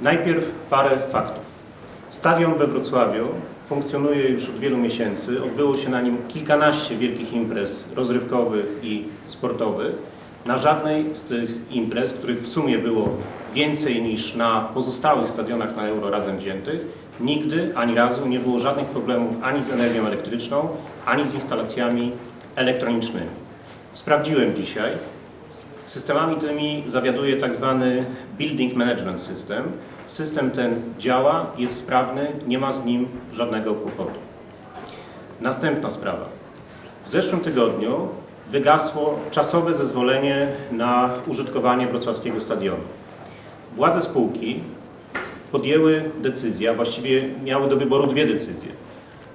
Najpierw parę faktów. Stadion we Wrocławiu funkcjonuje już od wielu miesięcy. Odbyło się na nim kilkanaście wielkich imprez rozrywkowych i sportowych. Na żadnej z tych imprez, których w sumie było więcej niż na pozostałych stadionach na Euro razem wziętych, nigdy ani razu nie było żadnych problemów ani z energią elektryczną, ani z instalacjami elektronicznymi. Sprawdziłem dzisiaj. Systemami tymi zawiaduje tak zwany Building Management System. System ten działa, jest sprawny, nie ma z nim żadnego kłopotu. Następna sprawa. W zeszłym tygodniu wygasło czasowe zezwolenie na użytkowanie wrocławskiego stadionu. Władze spółki podjęły decyzję, a właściwie miały do wyboru dwie decyzje.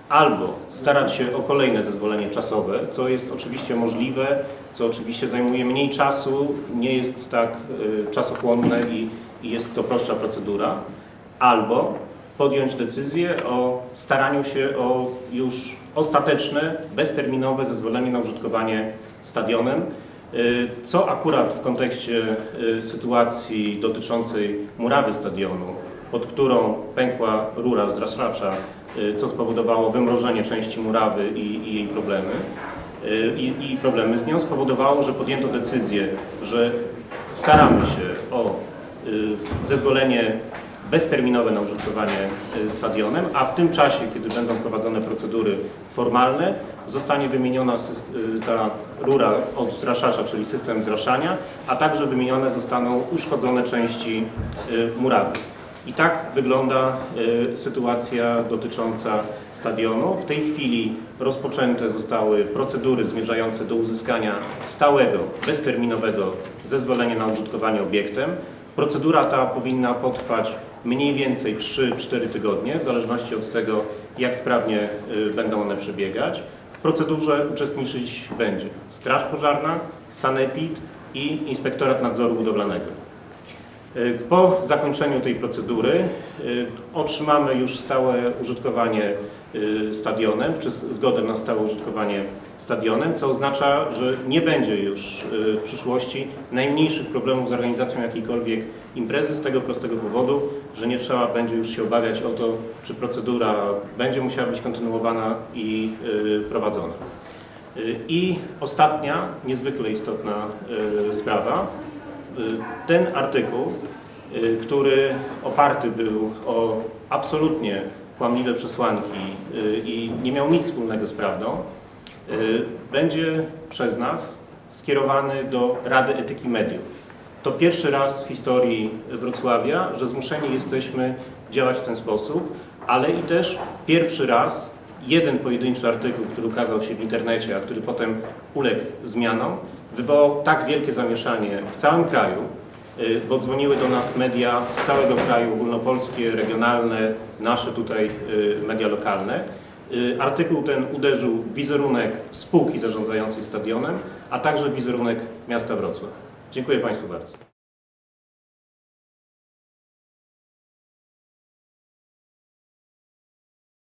Albo starać się o kolejne zezwolenie czasowe, co jest oczywiście możliwe, co oczywiście zajmuje mniej czasu, nie jest tak y, czasochłonne i, jest to prostsza procedura, albo podjąć decyzję o staraniu się o już ostateczne, bezterminowe zezwolenie na użytkowanie stadionem, y, co akurat w kontekście y, sytuacji dotyczącej murawy stadionu, pod którą pękła rura z rasracza, y, co spowodowało wymrożenie części murawy i, i jej problemy, y, i, i problemy z nią spowodowało, że podjęto decyzję, że staramy się o y, zezwolenie bezterminowe na użytkowanie stadionem, a w tym czasie, kiedy będą prowadzone procedury formalne, zostanie wymieniona ta rura od zraszacza, czyli system zraszania, a także wymienione zostaną uszkodzone części murawy. I tak wygląda y, sytuacja dotycząca stadionu. W tej chwili rozpoczęte zostały procedury zmierzające do uzyskania stałego, bezterminowego zezwolenia na użytkowanie obiektem. Procedura ta powinna potrwać mniej więcej 3-4 tygodnie, w zależności od tego, jak sprawnie y, będą one przebiegać. W procedurze uczestniczyć będzie Straż Pożarna, Sanepid i Inspektorat Nadzoru Budowlanego. Y, Po zakończeniu tej procedury y, otrzymamy już stałe użytkowanie y, stadionem, czy zgodę na stałe użytkowanie stadionem, co oznacza, że nie będzie już w przyszłości najmniejszych problemów z organizacją jakiejkolwiek imprezy z tego prostego powodu, że nie trzeba będzie już się obawiać o to, czy procedura będzie musiała być kontynuowana i prowadzona. I ostatnia, niezwykle istotna sprawa. Y, Ten artykuł, y, który oparty był o absolutnie kłamliwe przesłanki y, i nie miał nic wspólnego z prawdą, będzie przez nas skierowany do Rady Etyki Mediów. To pierwszy raz w historii Wrocławia, że zmuszeni jesteśmy działać w ten sposób, ale i też pierwszy raz jeden pojedynczy artykuł, który ukazał się w internecie, a który potem uległ zmianom, wywołał tak wielkie zamieszanie w całym kraju, y, bo dzwoniły do nas media z całego kraju, ogólnopolskie, regionalne, nasze tutaj y, media lokalne. Y, Artykuł ten uderzył w wizerunek spółki zarządzającej stadionem, a także w wizerunek miasta Wrocław. Dziękuję Państwu bardzo.